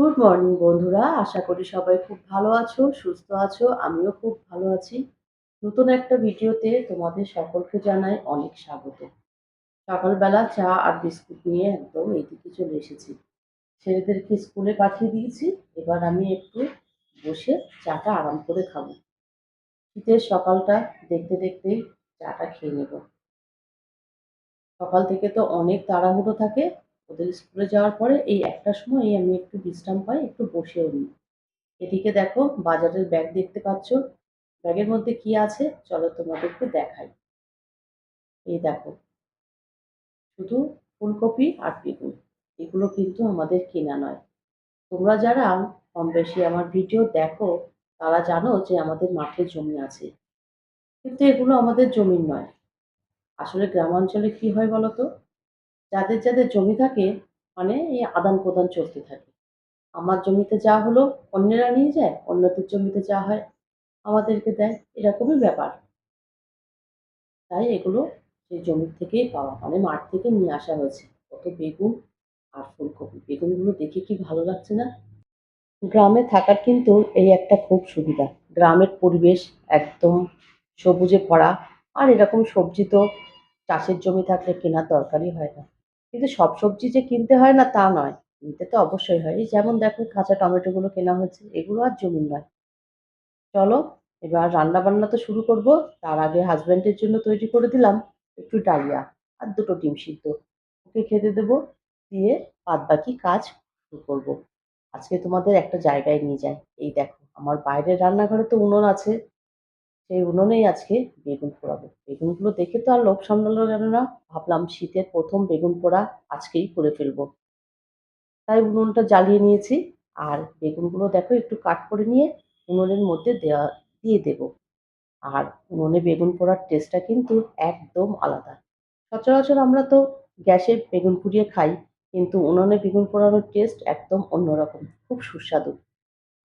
Good morning বন্ধুরা। আশা করি সবাই খুব ভালো আছো, সুস্থ আছো। আমিও খুব ভালো আছি। নতুন একটা ভিডিওতে তোমাদের সকলকে জানাই অনেক স্বাগত। সকালবেলা চা আর বিস্কুট নিয়ে একদম এইদিকে চলে এসেছি। ছেলেদেরকে স্কুলে পাঠিয়ে দিয়েছি। এবার আমি একটু বসে চাটা আরাম করে খাব। শীতের সকালটা দেখতে দেখতেই চাটা খেয়ে নেব। সকাল থেকে তো অনেক তাড়াহুড়ো থাকে। ওদের স্কুলে যাওয়ার পরে এই একটা সময় আমি একটু বিশ্রাম পাই, একটু বসেও নিই। এদিকে দেখো, বাজারের ব্যাগ দেখতে পাচ্ছ। ব্যাগের মধ্যে কি আছে? চলো তোমাদেরকে দেখাই। এই দেখো। শুধু ফুলকপি আর বেগুন এগুলো কিন্তু আমাদের কেনা নয়। তোমরা যারা কম বেশি আমার ভিডিও দেখো, তারা জানো যে আমাদের মাঠে জমি আছে। কিন্তু এগুলো আমাদের জমির নয়। আসলে গ্রামাঞ্চলে কি হয় বলতো যাদের যাদের জমি থাকে মানে এই আদান প্রদান চলতে থাকে। আমার জমিতে যা হলো, অন্যেরা নিয়ে যায়, অন্যদের জমিতে যা হয়, আমাদেরকে দেয়। এরকমই ব্যাপার। তাই এগুলো সেই জমির থেকেই পাওয়া মানে মাঠ থেকে নিয়ে আসা হয়েছে। কত বেগুন আর ফুলকপি। বেগুনগুলো দেখে কি ভালো লাগছে না? গ্রামে থাকার কিন্তু এই একটা খুব সুবিধা। গ্রামের পরিবেশ একদম সবুজে ভরা। আর এরকম সবজি তো চাষের জমি থাকলে কেনার দরকারই হয় না। কিন্তু সব সবজি যে কিনতে হয় না তা নয়। কিনতে তো অবশ্যই হয়। যেমন দেখো কাঁচা টমেটোগুলো কেনা হয়েছে, এগুলো আর জমির নয়। চলো, এবার রান্না বান্না তো শুরু করব। তার আগে হাজব্যান্ডের জন্য তৈরি করে দিলাম একটু ডালিয়া আর দুটো ডিম সিদ্ধ। ওকে খেতে দেবো, দিয়ে বাদ বাকি কাজ শুরু করব। আজকে তোমাদের একটা জায়গায় নিয়ে যাই। এই দেখো, আমার বাইরের রান্নাঘরে তো উনুন আছে। সেই উনুনেই আজকে বেগুন পোড়াবো। বেগুনগুলো দেখে তো আর লোভ সামলানো গেল না। ভাবলাম শীতের প্রথম বেগুন পোড়া আজকেই করে ফেলব। তাই উনুনটা জ্বালিয়ে নিয়েছি আর বেগুনগুলো দেখো একটু কাট করে নিয়ে উনুনের মধ্যে দেওয়া দিয়ে দেব। আর উনুনে বেগুন পোড়ার টেস্টটা কিন্তু একদম আলাদা। সচরাচর আমরা তো গ্যাসে বেগুন পুড়িয়ে খাই, কিন্তু উনুনে বেগুন পোড়ানোর টেস্ট একদম অন্যরকম, খুব সুস্বাদু।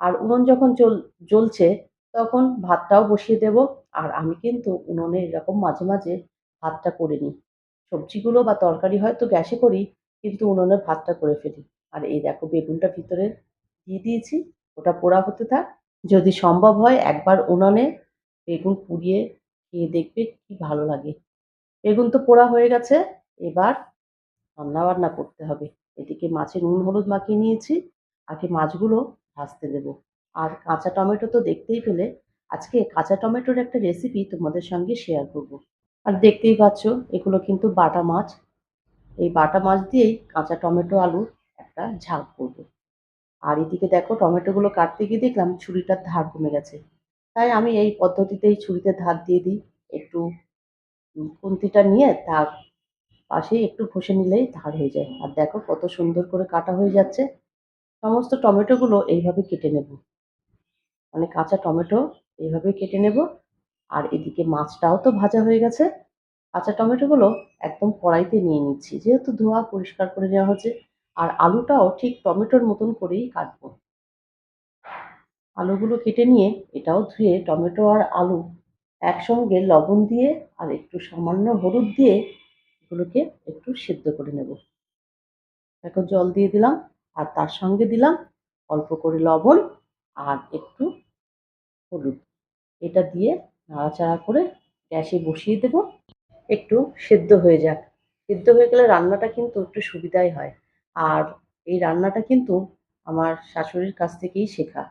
আর উনুন যখন জ্বল জ্বলছে তখন ভাতটাও বসিয়ে দেব। আর আমি কিন্তু উনুনে এরকম মাঝে মাঝে ভাতটা করে নিই। সবজিগুলো বা তরকারি হয়তো গ্যাসে করি, কিন্তু উনুনে ভাতটা করে ফেলি। আর এই দেখো বেগুনটা ভিতরে দিয়ে দিয়েছি, ওটা পোড়া হতে থাক। যদি সম্ভব হয় একবার উনুনে বেগুন পুড়িয়ে খেয়ে দেখবে কি ভালো লাগে। বেগুন তো পোড়া হয়ে গেছে, এবার রান্না বান্না করতে হবে। এদিকে মাছে নুন হলুদ মাখিয়ে নিয়েছি, আগে মাছগুলো ভাজতে দেবো। আর কাঁচা টমেটো তো দেখতেই পেলে। আজকে কাঁচা টমেটোর একটা রেসিপি তোমাদের সঙ্গে শেয়ার করব। আর দেখতেই পাচ্ছ, এগুলো কিন্তু বাটা মাছ। এই বাটা মাছ দিয়েই কাঁচা টমেটো আলু একটা ঝাল করব। আর এদিকে দেখো, টমেটোগুলো কাটতে গিয়ে দেখলাম ছুরিটার ধার কমে গেছে। তাই আমি এই পদ্ধতিতেই ছুরিতে ধার দিয়ে দিই। একটু খুন্তিটা নিয়ে তার পাশেই একটু ঘষে নিলেই ধার হয়ে যায়। আর দেখো কত সুন্দর করে কাটা হয়ে যাচ্ছে। সমস্ত টমেটোগুলো এইভাবে কেটে নেব। মানে কাঁচা টমেটো এইভাবে কেটে নেব। আর এদিকে মাছটাও তো ভাজা হয়ে গেছে। কাঁচা টমেটোগুলো একদম কড়াইতে নিয়ে নিচ্ছি। যেহেতু ধোয়া পরিষ্কার করে নেওয়া হচ্ছে আর আলুটাও ঠিক টমেটোর মতন করেই কাটবো। আলুগুলো কেটে নিয়ে এটাও ধুয়ে টমেটো আর আলু একসঙ্গে লবণ দিয়ে আর একটু সামান্য হলুদ দিয়ে এগুলোকে একটু সেদ্ধ করে নেব। এখন জল দিয়ে দিলাম আর তার সঙ্গে দিলাম অল্প করে লবণ আর একটু হলুদ। এটা দিয়ে নাড়াচাড়া করে গ্যাসে বসিয়ে দেব। একটু সেদ্ধ হয়ে যাক। সেদ্ধ হয়ে গেলে রান্নাটা কিন্তু একটু সুবিধাই হয়। আর এই রান্নাটা কিন্তু আমার শাশুড়ির কাছ থেকেই শেখা।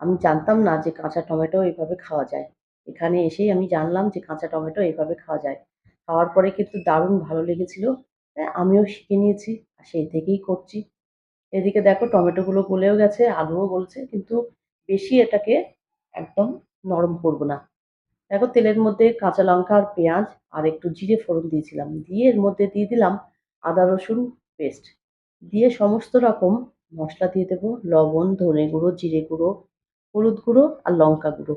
আমি জানতাম না যে কাঁচা টমেটো এইভাবে খাওয়া যায়। এখানে এসেই আমি জানলাম যে কাঁচা টমেটো এইভাবে খাওয়া যায়। খাওয়ার পরে কিন্তু দারুণ ভালো লেগেছিল। আমিও শিখে নিয়েছি আর সেই থেকেই করছি। এদিকে দেখো টমেটোগুলো গলেও গেছে, আলুও গলছে, কিন্তু বেশি এটাকে একদম নরম করব না। দেখো তেলের মধ্যে কাঁচা লঙ্কা আর পেঁয়াজ আর একটু জিরে ফোড়ন দিয়েছিলাম। দিয়ে এর মধ্যে দিয়ে দিলাম আদা, রসুন পেস্ট দিয়ে সমস্ত রকম মশলা দিয়ে দেবো। লবণ, ধনে গুঁড়ো, জিরে গুঁড়ো, হলুদ গুঁড়ো আর লঙ্কা গুঁড়ো।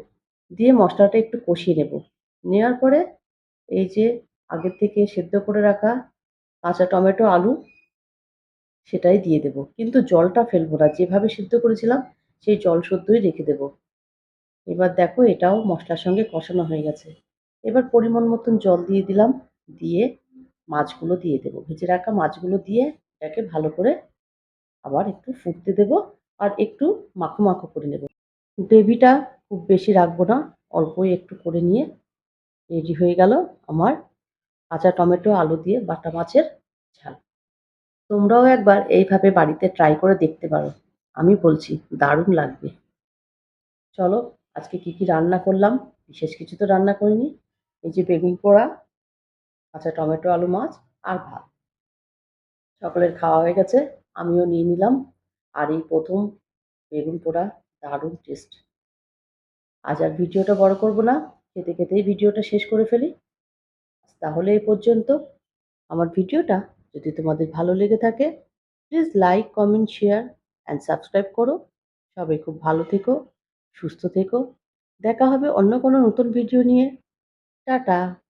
দিয়ে মশলাটা একটু কষিয়ে নেব। নেওয়ার পরে এই যে আগের থেকে সেদ্ধ করে রাখা কাঁচা টমেটো, আলু সেটাই দিয়ে দেব। কিন্তু জলটা ফেলব না। যেভাবে সিদ্ধ করেছিলাম সেই জল শুদ্ধই রেখে দেব। এবার দেখো এটাও মশলার সঙ্গে কষানো হয়ে গেছে। এবার পরিমাণ মতন জল দিয়ে দিলাম, দিয়ে মাছগুলো দিয়ে দেবো। ভেজে রাখা মাছগুলো দিয়ে এটাকে ভালো করে আবার একটু ফুটতে দেব আর একটু মাখো মাখো করে নেব। গ্রেভিটা খুব বেশি রাখব না অল্পই একটু করে নিয়ে রেডি হয়ে গেল আমার কাঁচা টমেটো, আলু দিয়ে বাটা মাছের ঝাল। তোমরাও একবার এইভাবে বাড়িতে ট্রাই করে দেখতে পারো, আমি বলছি দারুণ লাগবে। চলো আজকে কি কি রান্না করলাম? বিশেষ কিছু তো রান্না করিনি। এই যে বেগুন পোড়া আচ্ছা টমেটো, আলু, মাছ আর ভাত। সকলের খাওয়া হয়ে গেছে, আমিও নিয়ে নিলাম। আর এই প্রথম বেগুন পোড়া দারুণ টেস্ট আজ আর ভিডিওটা বড় করব না, খেতে খেতেই ভিডিওটা শেষ করে ফেলি। তাহলে এ পর্যন্ত। আমার ভিডিওটা যদি তোমাদের ভালো লেগে থাকে please like comment share and subscribe করো। সবাই খুব ভালো থেকো। সুস্থ থেকো। দেখা হবে অন্য কোনো নতুন ভিডিও নিয়ে। টাটা।